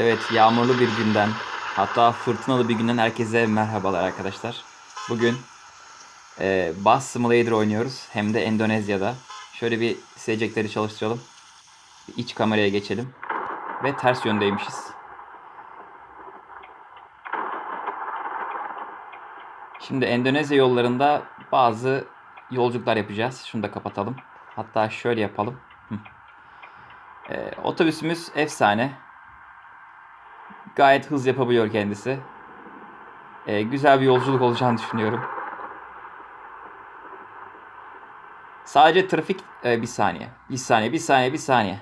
Evet, yağmurlu bir günden, hatta fırtınalı bir günden herkese merhabalar arkadaşlar. Bugün e, Bus Simulator oynuyoruz, hem de Endonezya'da. Şöyle bir silecekleri çalıştıralım. İç kameraya geçelim. Ve ters yöndeymişiz. Şimdi Endonezya yollarında bazı yolculuklar yapacağız. Şunu da kapatalım. Hatta şöyle yapalım. Hı. E, otobüsümüz efsane. Gayet hız yapabiliyor kendisi. Ee, güzel bir yolculuk olacağını düşünüyorum. Sadece trafik e, bir saniye. Bir saniye, bir saniye, bir saniye.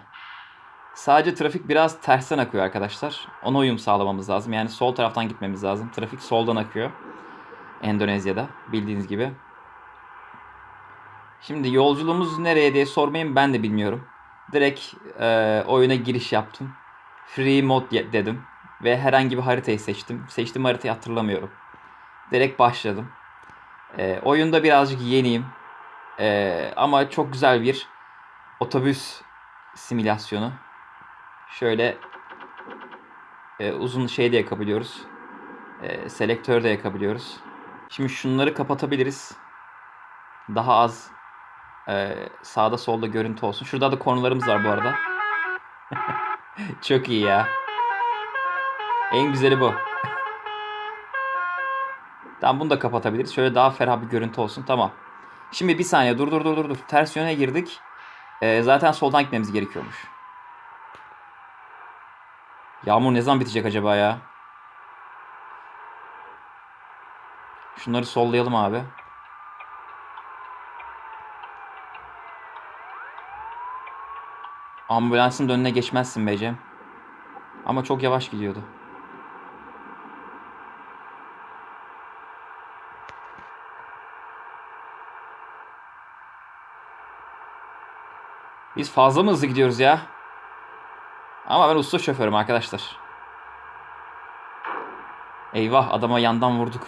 Sadece trafik biraz tersten akıyor arkadaşlar. Ona uyum sağlamamız lazım. Yani sol taraftan gitmemiz lazım. Trafik soldan akıyor. Endonezya'da bildiğiniz gibi. Şimdi yolculuğumuz nereye diye sormayın ben de bilmiyorum. Direkt e, oyuna giriş yaptım. Free mod dedim. Ve herhangi bir haritayı seçtim. Seçtiğim haritayı hatırlamıyorum. Direkt başladım. Ee, oyunda birazcık yeniyim. Ee, ama çok güzel bir otobüs simülasyonu. Şöyle e, uzun şey de yakabiliyoruz. E, selektör de yakabiliyoruz. Şimdi şunları kapatabiliriz. Daha az e, sağda solda görüntü olsun. Şurada da konularımız var bu arada. çok iyi ya. En güzeli bu. tamam bunu da kapatabiliriz. Şöyle daha ferah bir görüntü olsun. Tamam. Şimdi bir saniye dur dur dur dur. dur. Ters yöne girdik. Ee, zaten soldan gitmemiz gerekiyormuş. Yağmur ne zaman bitecek acaba ya? Şunları sollayalım abi. Ambulansın önüne geçmezsin be Cem. Ama çok yavaş gidiyordu. Biz fazla mı hızlı gidiyoruz ya? Ama ben usta şoförüm arkadaşlar. Eyvah adama yandan vurduk.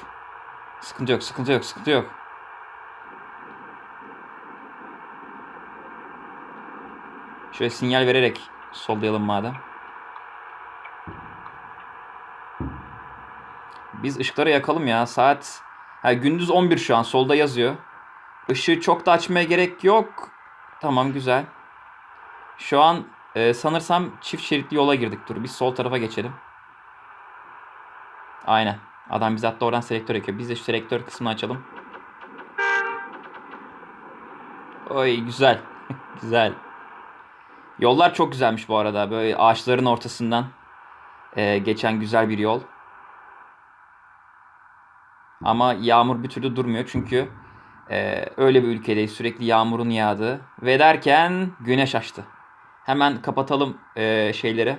Sıkıntı yok, sıkıntı yok, sıkıntı yok. Şöyle sinyal vererek sollayalım madem. Biz ışıkları yakalım ya. Saat ha, gündüz 11 şu an. Solda yazıyor. Işığı çok da açmaya gerek yok. Tamam güzel. Şu an e, sanırsam çift şeritli yola girdik. Dur biz sol tarafa geçelim. Aynen. Adam bize hatta oradan selektör ekiyor. Biz de şu selektör kısmını açalım. Oy güzel. güzel. Yollar çok güzelmiş bu arada. Böyle ağaçların ortasından e, geçen güzel bir yol. Ama yağmur bir türlü durmuyor çünkü e, öyle bir ülkedeyiz sürekli yağmurun yağdığı. Ve derken güneş açtı. Hemen kapatalım e, şeyleri,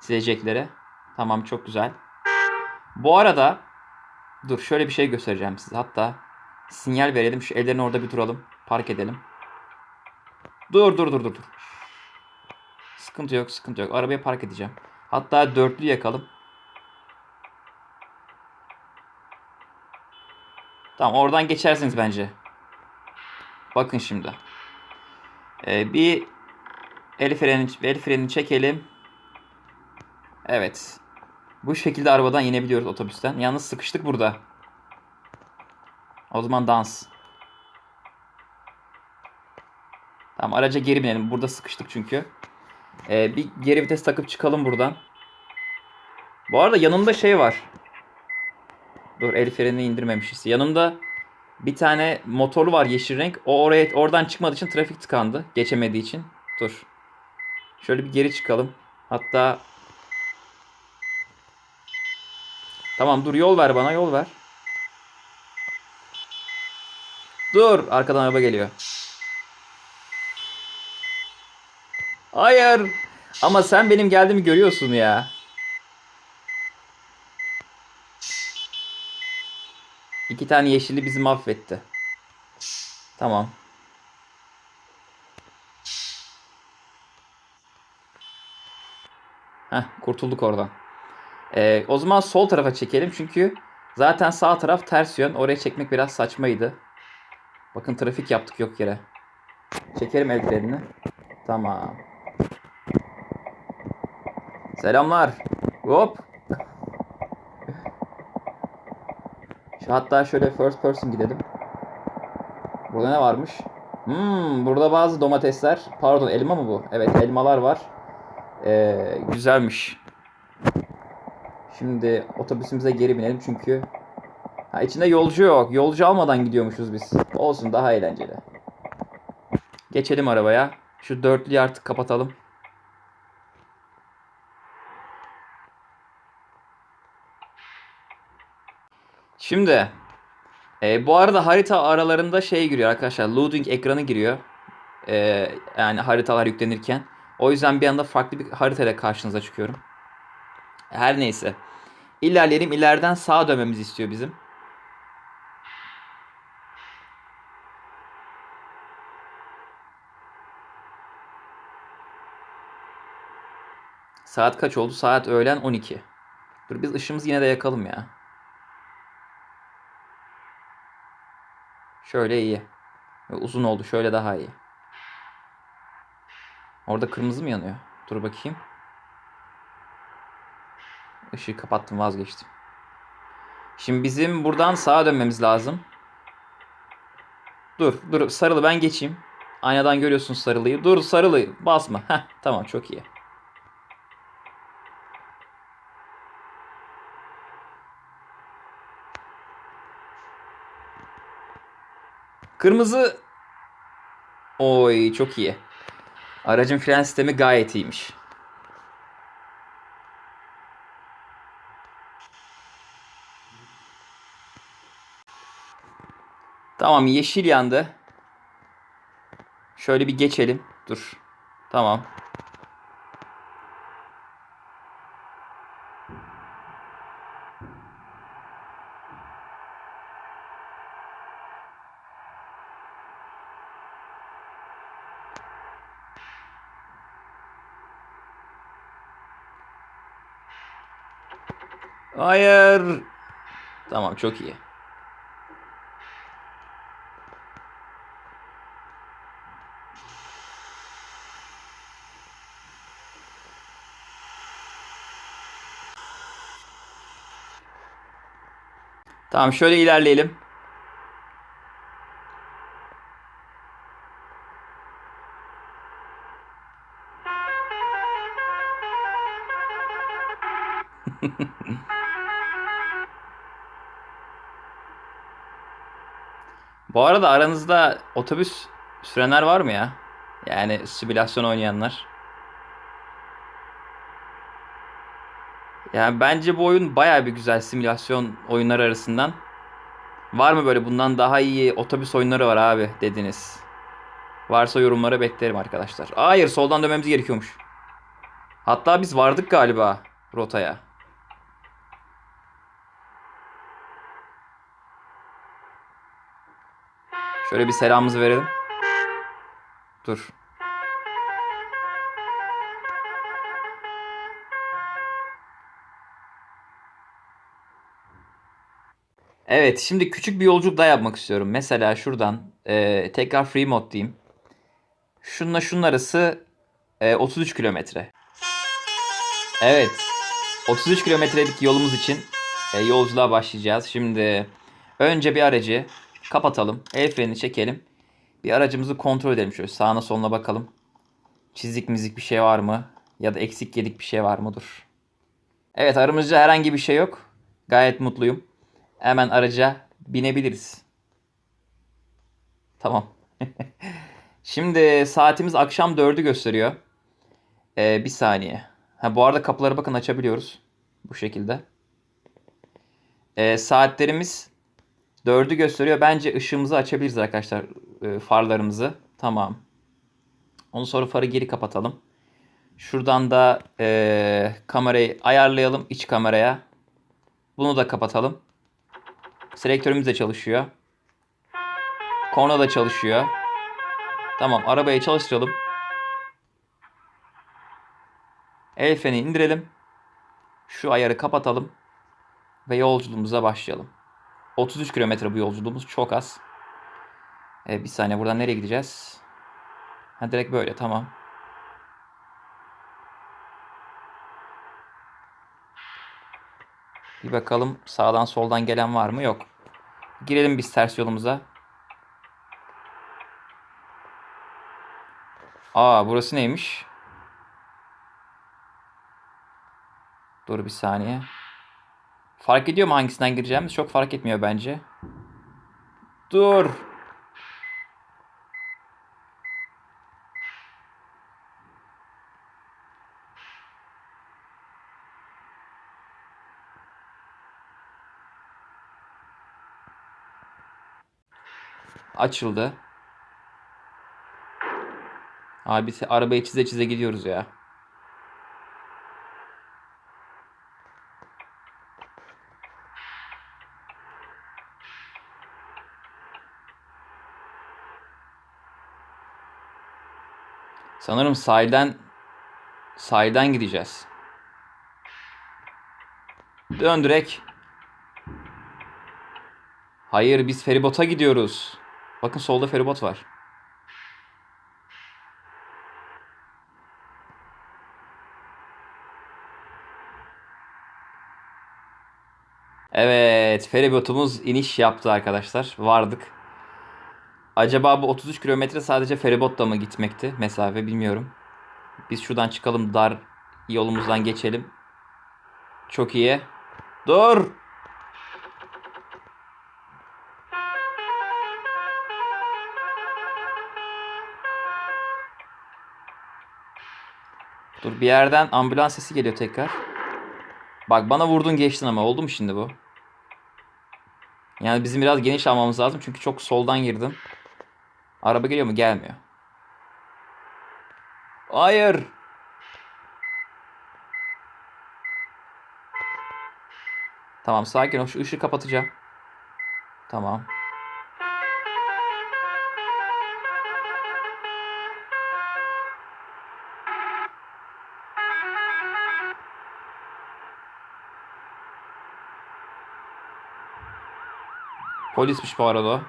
silecekleri. Tamam çok güzel. Bu arada dur şöyle bir şey göstereceğim size. Hatta sinyal verelim. Şu evlerin orada bir duralım. Park edelim. Dur dur dur dur dur. Sıkıntı yok sıkıntı yok. Arabayı park edeceğim. Hatta dörtlü yakalım. Tamam oradan geçersiniz bence. Bakın şimdi. Ee, bir el freni, el frenini çekelim. Evet. Bu şekilde arabadan inebiliyoruz otobüsten. Yalnız sıkıştık burada. O zaman dans. Tamam araca geri binelim. Burada sıkıştık çünkü. Ee, bir geri vites takıp çıkalım buradan. Bu arada yanımda şey var. Dur el frenini indirmemişiz. Yanımda bir tane motoru var yeşil renk. O oraya oradan çıkmadığı için trafik tıkandı. Geçemediği için. Dur. Şöyle bir geri çıkalım. Hatta Tamam dur yol ver bana yol ver. Dur arkadan araba geliyor. Hayır. Ama sen benim geldiğimi görüyorsun ya. İki tane yeşilli bizi mahvetti. Tamam. Heh, kurtulduk oradan. Ee, o zaman sol tarafa çekelim çünkü zaten sağ taraf ters yön. Oraya çekmek biraz saçmaydı. Bakın trafik yaptık yok yere. Çekelim el. Tamam. Selamlar. Hop. Şu hatta şöyle first person gidelim. Burada ne varmış? Hmm, burada bazı domatesler. Pardon elma mı bu? Evet elmalar var. Ee, güzelmiş. Şimdi otobüsümüze geri binelim çünkü ha, içinde yolcu yok. Yolcu almadan gidiyormuşuz biz. Olsun daha eğlenceli. Geçelim arabaya. Şu dörtlüyü artık kapatalım. Şimdi e, bu arada harita aralarında şey giriyor arkadaşlar. Loading ekranı giriyor. E, yani haritalar yüklenirken. O yüzden bir anda farklı bir haritayla karşınıza çıkıyorum. Her neyse. İlerleyelim. İleriden sağa dönmemizi istiyor bizim. Saat kaç oldu? Saat öğlen 12. Dur biz ışığımızı yine de yakalım ya. Şöyle iyi. Uzun oldu. Şöyle daha iyi. Orada kırmızı mı yanıyor? Dur bakayım. Işığı kapattım vazgeçtim. Şimdi bizim buradan sağa dönmemiz lazım. Dur dur sarılı ben geçeyim. Aynadan görüyorsun sarılıyı. Dur sarılı basma. Heh, tamam çok iyi. Kırmızı. Oy çok iyi. Aracın fren sistemi gayet iyiymiş. Tamam yeşil yandı. Şöyle bir geçelim. Dur. Tamam. Hayır. Tamam çok iyi. Tamam şöyle ilerleyelim. Bu arada aranızda otobüs sürenler var mı ya? Yani simülasyon oynayanlar. Yani bence bu oyun baya bir güzel simülasyon oyunları arasından. Var mı böyle bundan daha iyi otobüs oyunları var abi dediniz. Varsa yorumlara beklerim arkadaşlar. Hayır soldan dönmemiz gerekiyormuş. Hatta biz vardık galiba rotaya. Şöyle bir selamımızı verelim. Dur. Evet, şimdi küçük bir yolculuk daha yapmak istiyorum. Mesela şuradan e, tekrar free mod diyeyim. Şununla şunun arası e, 33 kilometre. Evet, 33 kilometrelik yolumuz için e, yolculuğa başlayacağız. Şimdi önce bir aracı kapatalım, el freni çekelim. Bir aracımızı kontrol edelim şöyle sağına soluna bakalım. Çizik mizik bir şey var mı? Ya da eksik yedik bir şey var mı? Dur. Evet aramızda herhangi bir şey yok. Gayet mutluyum. Hemen araca binebiliriz. Tamam. Şimdi saatimiz akşam 4'ü gösteriyor. Ee, bir saniye. Ha, bu arada kapıları bakın açabiliyoruz. Bu şekilde. Ee, saatlerimiz 4'ü gösteriyor. Bence ışığımızı açabiliriz arkadaşlar. E, farlarımızı. Tamam. Ondan sonra farı geri kapatalım. Şuradan da e, kamerayı ayarlayalım iç kameraya. Bunu da kapatalım. Selektörümüz de çalışıyor. Korna da çalışıyor. Tamam arabayı çalıştıralım. El freni indirelim. Şu ayarı kapatalım. Ve yolculuğumuza başlayalım. 33 kilometre bu yolculuğumuz çok az. Ee, bir saniye buradan nereye gideceğiz? Ha direkt böyle tamam. Bir bakalım sağdan soldan gelen var mı? Yok. Girelim biz ters yolumuza. Aa burası neymiş? Dur bir saniye. Fark ediyor mu hangisinden gireceğimiz? Çok fark etmiyor bence. Dur. Açıldı. Abi arabayı çize çize gidiyoruz ya. Sanırım sahilden sahilden gideceğiz. Dön direkt. Hayır biz feribota gidiyoruz. Bakın solda feribot var. Evet, feribotumuz iniş yaptı arkadaşlar. Vardık. Acaba bu 33 kilometre sadece feribotla mı gitmekti mesafe bilmiyorum. Biz şuradan çıkalım dar yolumuzdan geçelim. Çok iyi. Dur. Dur bir yerden ambulans sesi geliyor tekrar. Bak bana vurdun geçtin ama oldu mu şimdi bu? Yani bizim biraz geniş almamız lazım çünkü çok soldan girdim. Araba geliyor mu? Gelmiyor. Hayır. Tamam sakin ol. Şu ışığı kapatacağım. Tamam. Polismiş bu arada o.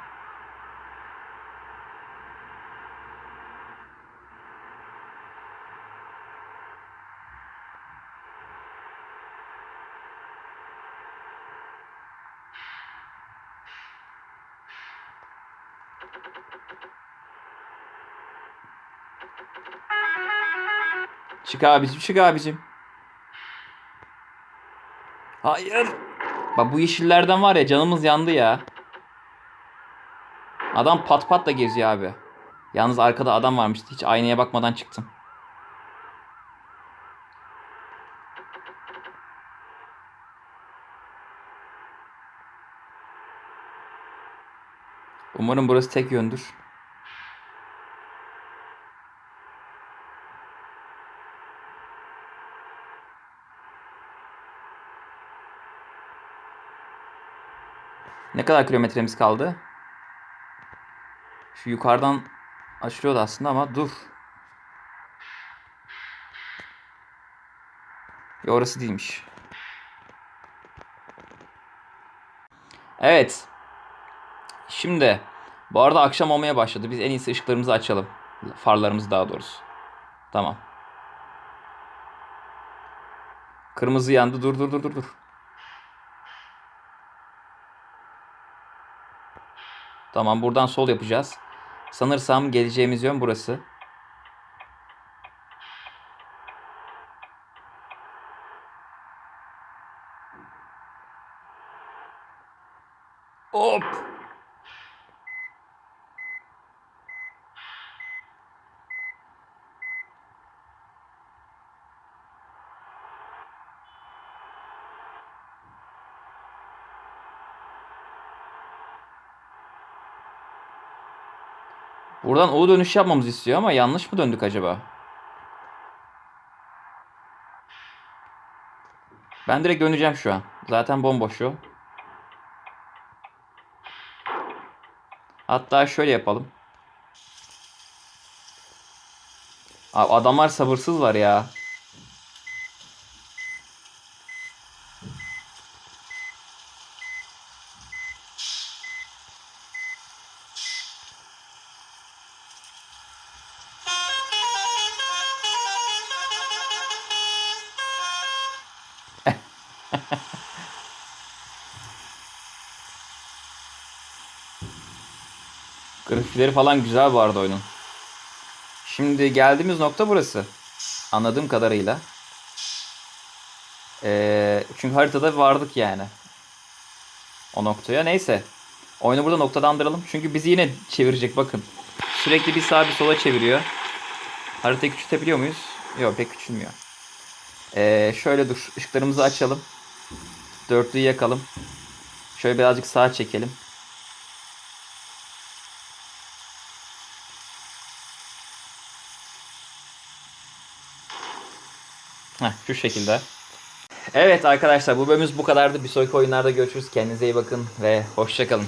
Çık abicim, çık abicim. Hayır. Bak bu yeşillerden var ya canımız yandı ya. Adam pat pat da geziyor abi. Yalnız arkada adam varmıştı. Hiç aynaya bakmadan çıktım. Umarım burası tek yöndür. Ne kadar kilometremiz kaldı? Şu yukarıdan açılıyordu aslında ama dur. Ya orası değilmiş. Evet. Şimdi bu arada akşam olmaya başladı. Biz en iyisi ışıklarımızı açalım. Farlarımızı daha doğrusu. Tamam. Kırmızı yandı. Dur dur dur dur dur. Tamam buradan sol yapacağız. Sanırsam geleceğimiz yön burası. Hop. Buradan U dönüş yapmamızı istiyor ama yanlış mı döndük acaba? Ben direkt döneceğim şu an. Zaten bomboş o. Hatta şöyle yapalım. Abi adamlar sabırsız var ya. Grafikleri falan güzel arada oyunun. Şimdi geldiğimiz nokta burası. Anladığım kadarıyla. Ee, çünkü haritada vardık yani. O noktaya. Neyse. Oyunu burada noktalandıralım. Çünkü bizi yine çevirecek bakın. Sürekli bir sağa bir sola çeviriyor. Haritayı küçültebiliyor muyuz? Yok pek küçülmüyor. Ee, şöyle dur. Işıklarımızı açalım. Dörtlüyü yakalım. Şöyle birazcık sağa çekelim. Heh, şu şekilde. Evet arkadaşlar bu bölümümüz bu kadardı. Bir sonraki oyunlarda görüşürüz. Kendinize iyi bakın ve hoşçakalın.